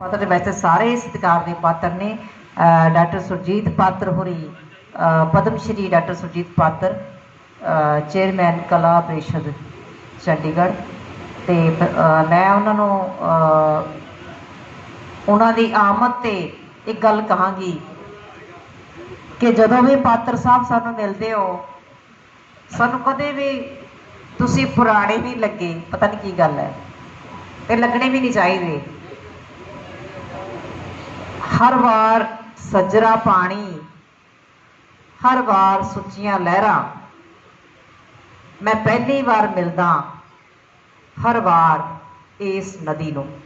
ਪਾਤਰ ਦੇ ਵੈਸੇ ਸਾਰੇ ਸਤਿਕਾਰ ਦੇ ਪਾਤਰ ਨੇ ਡਾਕਟਰ ਸੁਰਜੀਤ ਪਾਤਰ ਹੋਰੀ, ਅਹ ਪਦਮ ਸ਼੍ਰੀ ਡਾਕਟਰ ਸੁਰਜੀਤ ਪਾਤਰ ਚੇਅਰਮੈਨ ਕਲਾ ਪ੍ਰੀਸ਼ਦ ਚੰਡੀਗੜ੍ਹ ਤੇ ਮੈਂ ਉਹਨਾਂ ਨੂੰ ਉਹਨਾਂ ਦੀ ਆਮਦ ਤੇ ਇੱਕ ਗੱਲ ਕਹਾਂਗੀ ਕਿ ਜਦੋਂ ਵੀ ਪਾਤਰ ਸਾਹਿਬ ਸਾਨੂੰ ਮਿਲਦੇ ਹੋ, ਸਾਨੂੰ ਕਦੇ ਵੀ ਤੁਸੀਂ ਪੁਰਾਣੇ ਨਹੀਂ ਲੱਗੇ, ਪਤਾ ਨਹੀਂ ਕੀ ਗੱਲ ਹੈ, ਤੇ ਲੱਗਣੇ ਵੀ ਨਹੀਂ ਚਾਹੀਦੇ। ਹਰ ਵਾਰ ਸੱਜਰਾ ਪਾਣੀ, ਹਰ ਵਾਰ ਸੁੱਚੀਆਂ ਲਹਿਰਾਂ। ਮੈਂ ਪਹਿਲੀ ਵਾਰ ਮਿਲਦਾ ਹਰ ਵਾਰ ਇਸ ਨਦੀ ਨੂੰ।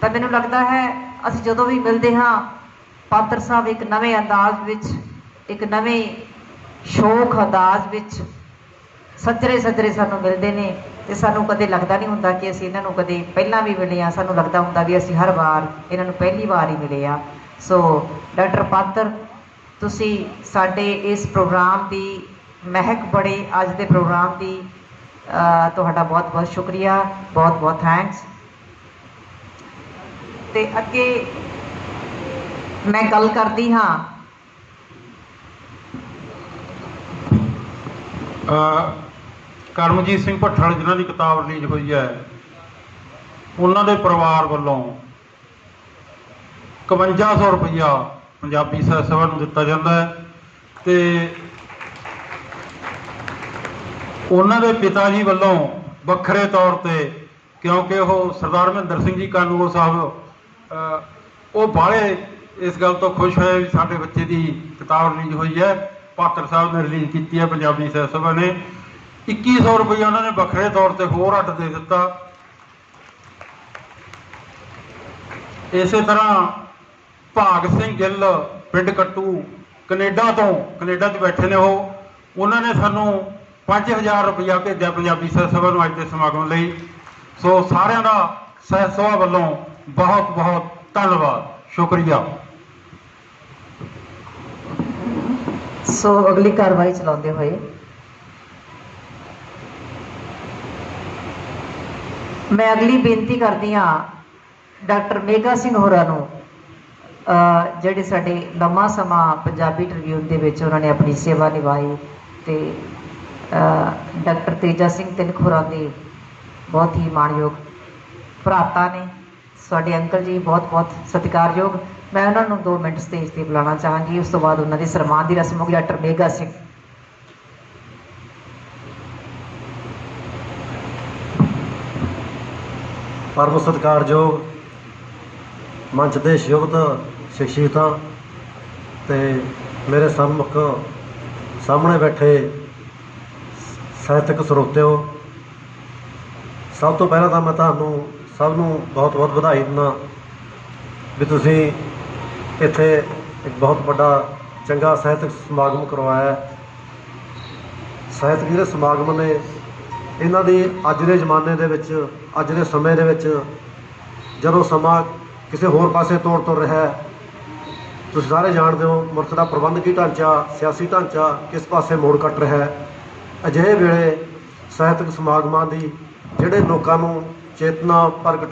ਤਾਂ ਮੈਨੂੰ ਲੱਗਦਾ ਹੈ, ਅਸੀਂ ਜਦੋਂ ਵੀ ਮਿਲਦੇ ਹਾਂ, ਪਾਤਰ ਸਾਹਿਬ ਇੱਕ ਨਵੇਂ ਅੰਦਾਜ਼ ਵਿੱਚ, ਇੱਕ ਨਵੇਂ ਸ਼ੌਕ ਅੰਦਾਜ਼ ਵਿੱਚ ਸੱਜਰੇ ਸੱਜਰੇ ਸਾਨੂੰ ਮਿਲਦੇ ਨੇ ਤੇ ਸਾਨੂੰ ਕਦੇ ਲੱਗਦਾ ਨਹੀਂ ਹੁੰਦਾ ਕਿ ਅਸੀਂ ਇਹਨਾਂ ਨੂੰ ਕਦੇ ਪਹਿਲਾਂ ਵੀ ਮਿਲੇ ਆ ਸਾਨੂੰ ਲੱਗਦਾ ਹੁੰਦਾ ਵੀ ਅਸੀਂ ਹਰ ਵਾਰ ਇਹਨਾਂ ਨੂੰ ਪਹਿਲੀ ਵਾਰ ਹੀ ਮਿਲੇ ਆ ਸੋ, ਡਾਕਟਰ ਪਾਤਰ, ਤੁਸੀਂ ਸਾਡੇ ਇਸ ਪ੍ਰੋਗਰਾਮ ਦੀ ਮਹਿਕ ਬੜੇ ਅੱਜ ਦੇ ਪ੍ਰੋਗਰਾਮ ਦੀ ਤੁਹਾਡਾ ਬਹੁਤ ਬਹੁਤ ਸ਼ੁਕਰੀਆ, ਬਹੁਤ ਬਹੁਤ ਥੈਂਕਸ ਤੇ ਅੱਗੇ ਮੈਂ ਗੱਲ ਕਰਦੀ ਹਾਂ। ਅਹ ਕਰਮਜੀਤ ਸਿੰਘ ਭੱਠਲ, ਜਿਨ੍ਹਾਂ ਦੀ ਕਿਤਾਬ ਰਿਲੀਜ਼ ਹੋਈ ਹੈ, ਉਹਨਾਂ ਦੇ ਪਰਿਵਾਰ ਵੱਲੋਂ 5100 ਰੁਪਇਆ ਪੰਜਾਬੀ ਸਾਹਿਤ ਸਭਾ ਨੂੰ ਦਿੱਤਾ ਜਾਂਦਾ ਹੈ ਤੇ ਉਹਨਾਂ ਦੇ ਪਿਤਾ ਜੀ ਵੱਲੋਂ ਵੱਖਰੇ ਤੌਰ ਤੇ, ਕਿਉਂਕਿ ਉਹ ਸਰਦਾਰ ਮਹਿੰਦਰ ਸਿੰਘ ਜੀ ਕਾਨੂੰਗੋ ਸਾਹਿਬ ਉਹ ਬਾਹਲੇ ਇਸ ਗੱਲ ਤੋਂ ਖੁਸ਼ ਹੋਏ ਵੀ ਸਾਡੇ ਬੱਚੇ ਦੀ ਕਿਤਾਬ ਰਿਲੀਜ਼ ਹੋਈ ਹੈ, ਪਾਤਰ ਸਾਹਿਬ ਨੇ ਰਿਲੀਜ਼ ਕੀਤੀ ਹੈ, ਪੰਜਾਬੀ ਸਾਹਿਤ ਸਭਾ ਨੇ। 2100 ਰੁਪਏ ਉਹਨਾਂ ਨੇ ਵੱਖਰੇ ਤੌਰ ਤੇ ਹੋਰ ਅੱਡ ਦੇ ਦਿੱਤਾ। ਇਸੇ ਤਰ੍ਹਾਂ ਭਾਗ ਸਿੰਘ ਗਿੱਲ, ਪਿੰਡ ਕੱਟੂ, ਕੈਨੇਡਾ ਤੋਂ, ਕੈਨੇਡਾ 'ਚ ਬੈਠੇ ਨੇ ਉਹ। ਉਹਨਾਂ ਨੇ ਸਾਨੂੰ 5000 ਰੁਪਇਆ ਭੇਜਿਆ ਪੰਜਾਬੀ ਸਾਹਿਤ ਸਭਾ ਨੂੰ ਅੱਜ ਦੇ ਸਮਾਗਮ ਲਈ। ਸੋ ਸਾਰਿਆਂ ਦਾ ਸਾਹਿਤ ਵੱਲੋਂ ਬਹੁਤ ਬਹੁਤ ਧੰਨਵਾਦ। ਸ਼ੁਕਰੀਆ। ਸੋ ਅਗਲੀ ਕਾਰਵਾਈ ਚਲਾਉਂਦੇ ਹੋਏ ਮੈਂ ਅਗਲੀ ਬੇਨਤੀ ਕਰਦੀ ਹਾਂ ਡਾਕਟਰ ਮੇਗਾ ਸਿੰਘ ਹੋਰਾਂ ਨੂੰ ਜਿਹੜੇ ਸਾਡੇ ਲੰਮਾ ਸਮਾਂ ਪੰਜਾਬੀ ਟ੍ਰਿਬਿਊਨ ਦੇ ਵਿੱਚ ਉਹਨਾਂ ਨੇ ਆਪਣੀ ਸੇਵਾ ਨਿਭਾਈ ਤੇ ਡਾਕਟਰ ਤੇਜਾ ਸਿੰਘ ਤਿਲਕ ਹੋਰਾਂ ਦੇ ਬਹੁਤ ਹੀ ਮਾਣਯੋਗ ਭਰਾਤਾ ਨੇ, ਸਾਡੇ ਅੰਕਲ ਜੀ ਬਹੁਤ ਬਹੁਤ ਸਤਿਕਾਰਯੋਗ। ਮੈਂ ਉਹਨਾਂ ਨੂੰ 2 ਮਿੰਟ ਸਟੇਜ ਤੇ ਬੁਲਾਉਣਾ ਚਾਹਾਂਗੀ, ਉਸ ਤੋਂ ਬਾਅਦ ਉਹਨਾਂ ਦੇ ਸਨਮਾਨ ਦੀ ਰਸਮ ਹੋਗੀ ਡਾਕਟਰ ਮੇਗਾ ਸਿੰਘ। ਪਰਮ ਸਤਿਕਾਰਯੋਗ ਮੰਚ ਦੇ ਸ਼ੁਭਤ ਸ਼ਖਸੀਅਤਾਂ ਤੇ ਮੇਰੇ ਸਨਮੁਖ ਸਾਹਮਣੇ ਬੈਠੇ ਸਾਹਿਤਕ ਸਰੋਤਿਓ, ਸਭ ਤੋਂ ਪਹਿਲਾਂ ਤਾਂ ਮੈਂ ਤੁਹਾਨੂੰ ਸਭ ਨੂੰ ਬਹੁਤ-ਬਹੁਤ ਵਧਾਈ ਦਿੰਦਾ ਵੀ ਤੁਸੀਂ ਇੱਥੇ ਇੱਕ ਬਹੁਤ ਵੱਡਾ ਚੰਗਾ ਸਾਹਿਤਕ ਸਮਾਗਮ ਕਰਵਾਇਆ ਸਾਹਿਤਕ ਜਿਹੜੇ ਸਮਾਗਮ ਨੇ ਇਹਨਾਂ ਦੀ ਅੱਜ ਦੇ ਜ਼ਮਾਨੇ ਦੇ ਵਿੱਚ, ਅੱਜ ਦੇ ਸਮੇਂ ਦੇ ਵਿੱਚ ਜਦੋਂ ਸਮਾਂ ਕਿਸੇ ਹੋਰ ਪਾਸੇ ਤੋੜ ਤੁਰ ਰਿਹਾ ਹੈ, ਤੁਸੀਂ ਸਾਰੇ ਜਾਣਦੇ ਹੋ ਮੁਲਕ ਦਾ ਪ੍ਰਬੰਧਕੀ ਢਾਂਚਾ, ਸਿਆਸੀ ਢਾਂਚਾ ਕਿਸ ਪਾਸੇ ਮੋੜ ਕੱਟ ਰਿਹਾ ਹੈ। ਅਜਿਹੇ ਵੇਲੇ ਸਾਹਿਤਕ ਸਮਾਗਮਾਂ ਦੀ ਜਿਹੜੇ ਲੋਕਾਂ ਨੂੰ ਚੇਤਨਾ ਪ੍ਰਗਟ,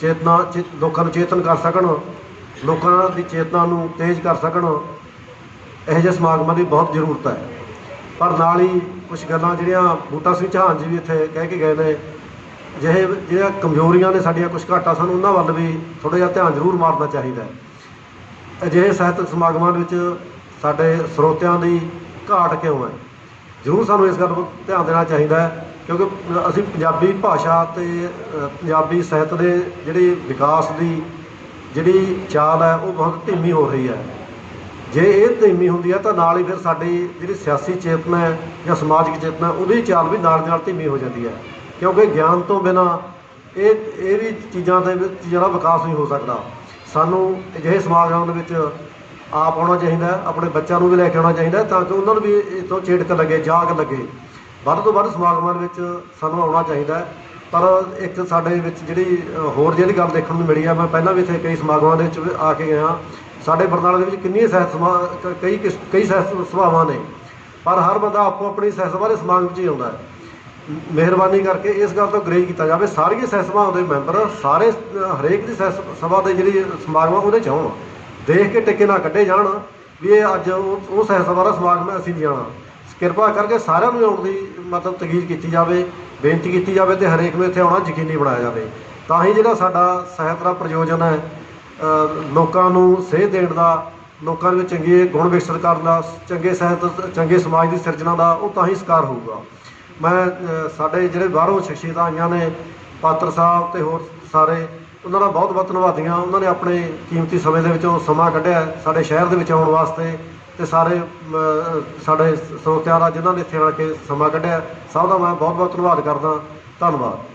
ਚੇਤਨਾ ਚੇ- ਲੋਕਾਂ ਨੂੰ ਚੇਤਨ ਕਰ ਸਕਣ, ਲੋਕਾਂ ਦੀ ਚੇਤਨਾ ਨੂੰ ਤੇਜ਼ ਕਰ ਸਕਣ, ਇਹੋ ਜਿਹੇ ਸਮਾਗਮਾਂ ਦੀ ਬਹੁਤ ਜ਼ਰੂਰਤ ਹੈ। ਪਰ ਨਾਲ ਹੀ ਕੁਝ ਗੱਲਾਂ ਜਿਹੜੀਆਂ ਬੂਟਾ ਸਿੰਘ ਚੌਹਾਨ ਜੀ ਵੀ ਇੱਥੇ ਕਹਿ ਕੇ ਗਏ ਨੇ ਜਿਹੇ ਜਿਹੜੀਆਂ ਕਮਜ਼ੋਰੀਆਂ ਨੇ ਸਾਡੀਆਂ ਕੁਝ ਘਾਟਾ, ਸਾਨੂੰ ਉਹਨਾਂ ਵੱਲ ਵੀ ਥੋੜਾ ਜਿਹਾ ਧਿਆਨ ਜ਼ਰੂਰ ਮਾਰਨਾ ਚਾਹੀਦਾ ਅਜਿਹੇ ਸਾਹਿਤਕ ਸਮਾਗਮਾਂ ਵਿੱਚ ਸਾਡੇ ਸਰੋਤਿਆਂ ਦੀ ਘਾਟ ਕਿਉਂ ਹੈ? ਜ਼ਰੂਰ ਸਾਨੂੰ ਇਸ ਗੱਲ ਵੱਲ ਧਿਆਨ ਦੇਣਾ ਚਾਹੀਦਾ ਹੈ, ਕਿਉਂਕਿ ਅਸੀਂ ਪੰਜਾਬੀ ਭਾਸ਼ਾ ਤੇ ਪੰਜਾਬੀ ਸਾਹਿਤ ਦੇ ਜਿਹੜੀ ਵਿਕਾਸ ਦੀ ਜਿਹੜੀ ਚਾਲ ਹੈ, ਉਹ ਬਹੁਤ ਧੀਮੀ ਹੋ ਰਹੀ ਹੈ। ਜੇ ਇਹ ਧੀਮੀ ਹੁੰਦੀ ਹੈ ਤਾਂ ਨਾਲ ਹੀ ਫਿਰ ਸਾਡੀ ਜਿਹੜੀ ਸਿਆਸੀ ਚੇਤਨਾ ਹੈ ਜਾਂ ਸਮਾਜਿਕ ਚੇਤਨਾ ਉਹਦੀ ਚਾਲ ਵੀ ਨਾਲ ਦੀ ਨਾਲ ਧੀਮੀ ਹੋ ਜਾਂਦੀ ਹੈ। ਕਿਉਂਕਿ ਗਿਆਨ ਤੋਂ ਬਿਨਾ ਇਹ ਇਹ ਵੀ ਚੀਜ਼ਾਂ ਦੇ ਵਿੱਚ ਚੀਜ਼ਾਂ ਦਾ ਵਿਕਾਸ ਨਹੀਂ ਹੋ ਸਕਦਾ। ਸਾਨੂੰ ਅਜਿਹੇ ਸਮਾਗਮਾਂ ਦੇ ਵਿੱਚ ਆਪ ਆਉਣਾ ਚਾਹੀਦਾ ਆਪਣੇ ਬੱਚਿਆਂ ਨੂੰ ਵੀ ਲੈ ਕੇ ਆਉਣਾ ਚਾਹੀਦਾ ਤਾਂ ਕਿ ਉਹਨਾਂ ਨੂੰ ਵੀ ਇਹ ਤੋਂ ਛੇੜਕ ਲੱਗੇ, ਜਾਗ ਲੱਗੇ। ਵੱਧ ਤੋਂ ਵੱਧ ਸਮਾਗਮਾਂ ਦੇ ਵਿੱਚ ਸਾਨੂੰ ਆਉਣਾ ਚਾਹੀਦਾ ਪਰ ਇੱਕ ਸਾਡੇ ਵਿੱਚ ਜਿਹੜੀ ਹੋਰ ਜਿਹੜੀ ਗੱਲ ਦੇਖਣ ਨੂੰ ਮਿਲੀ ਆ, ਮੈਂ ਪਹਿਲਾਂ ਵੀ ਇੱਥੇ ਕਈ ਸਮਾਗਮਾਂ ਦੇ ਵਿੱਚ ਆ ਕੇ ਗਿਆ। ਸਾਡੇ ਬਰਨਾਲੇ ਦੇ ਵਿੱਚ ਕਿੰਨੀਆਂ ਸਹਿਤ ਸਭਾ ਕਈ ਕਿਸ- ਕਈ ਸਾਹਿਤ ਸਭਾਵਾਂ ਨੇ। ਪਰ ਹਰ ਬੰਦਾ ਆਪੋ ਆਪਣੀ ਸਹਿਤ ਸਭਾ ਦੇ ਸਮਾਗਮ 'ਚ ਹੀ ਆਉਂਦਾ ਹੈ। ਮਿਹਰਬਾਨੀ ਕਰਕੇ ਇਸ ਗੱਲ ਤੋਂ ਗਰੇਜ ਕੀਤਾ ਜਾਵੇ, ਸਾਰੀਆਂ ਸਹਿਤ ਸਭਾਵਾਂ ਦੇ ਮੈਂਬਰ ਸਾਰੇ ਹਰੇਕ ਦੀ ਸਹਿ ਸਭਾ ਦੇ ਜਿਹੜੀ ਸਮਾਗਮ ਆ, ਉਹਦੇ ਚ ਆਉਣ। ਦੇਖ ਕੇ ਟਿੱਕੇ ਨਾ ਕੱਢੇ ਜਾਣ ਵੀ ਇਹ ਅੱਜ ਉਹ ਉਹ ਸਹਿ ਸਭਾ ਦਾ ਸਮਾਗਮ ਹੈ, ਅਸੀਂ ਨਹੀਂ ਜਾਣਾ। ਕਿਰਪਾ ਕਰਕੇ ਸਾਰਿਆਂ ਨੂੰ ਆਉਣ ਦੀ ਮਤਲਬ ਤਗੀਜ਼ ਕੀਤੀ ਜਾਵੇ, ਬੇਨਤੀ ਕੀਤੀ ਜਾਵੇ ਤੇ ਹਰੇਕ ਨੂੰ ਇੱਥੇ ਆਉਣਾ ਯਕੀਨੀ ਬਣਾਇਆ ਜਾਵੇ। ਤਾਂ ਹੀ ਜਿਹੜਾ ਸਾਡਾ ਸਾਹਿਤ ਦਾ ਪ੍ਰਯੋਜਨ ਹੈ ਲੋਕਾਂ ਨੂੰ ਸੇਧ ਦੇਣ ਦਾ, ਲੋਕਾਂ ਦੇ ਵਿੱਚ ਚੰਗੇ ਗੁਣ ਵਿਕਸਿਤ ਕਰਨ ਦਾ, ਚੰਗੇ ਸਾਹਿਤ, ਚੰਗੇ ਸਮਾਜ ਦੀ ਸਿਰਜਣਾ ਦਾ, ਉਹ ਤਾਂ ਹੀ ਸਕਾਰ ਹੋਊਗਾ। ਮੈਂ ਸਾਡੇ ਜਿਹੜੇ ਬਾਹਰੋਂ ਸ਼ਖਸੀਅਤਾਂ ਆਈਆਂ ਨੇ, ਪਾਤਰ ਸਾਹਿਬ ਤੇ ਹੋਰ ਸਾਰੇ, ਉਹਨਾਂ ਦਾ ਬਹੁਤ ਬਹੁਤ ਧੰਨਵਾਦੀਆਂ ਉਹਨਾਂ ਨੇ ਆਪਣੇ ਕੀਮਤੀ ਸਮੇਂ ਦੇ ਵਿੱਚੋਂ ਸਮਾਂ ਕੱਢਿਆ ਸਾਡੇ ਸ਼ਹਿਰ ਦੇ ਵਿੱਚ ਆਉਣ ਵਾਸਤੇ ਤੇ ਸਾਰੇ ਸਾਡੇ ਸਰੋਤਿਆਂ ਦਾ ਜਿਨ੍ਹਾਂ ਨੇ ਇੱਥੇ ਆ ਕੇ ਸਮਾਂ ਕੱਢਿਆ, ਸਭ ਦਾ ਮੈਂ ਬਹੁਤ ਬਹੁਤ ਧੰਨਵਾਦ ਕਰਦਾ। ਧੰਨਵਾਦ।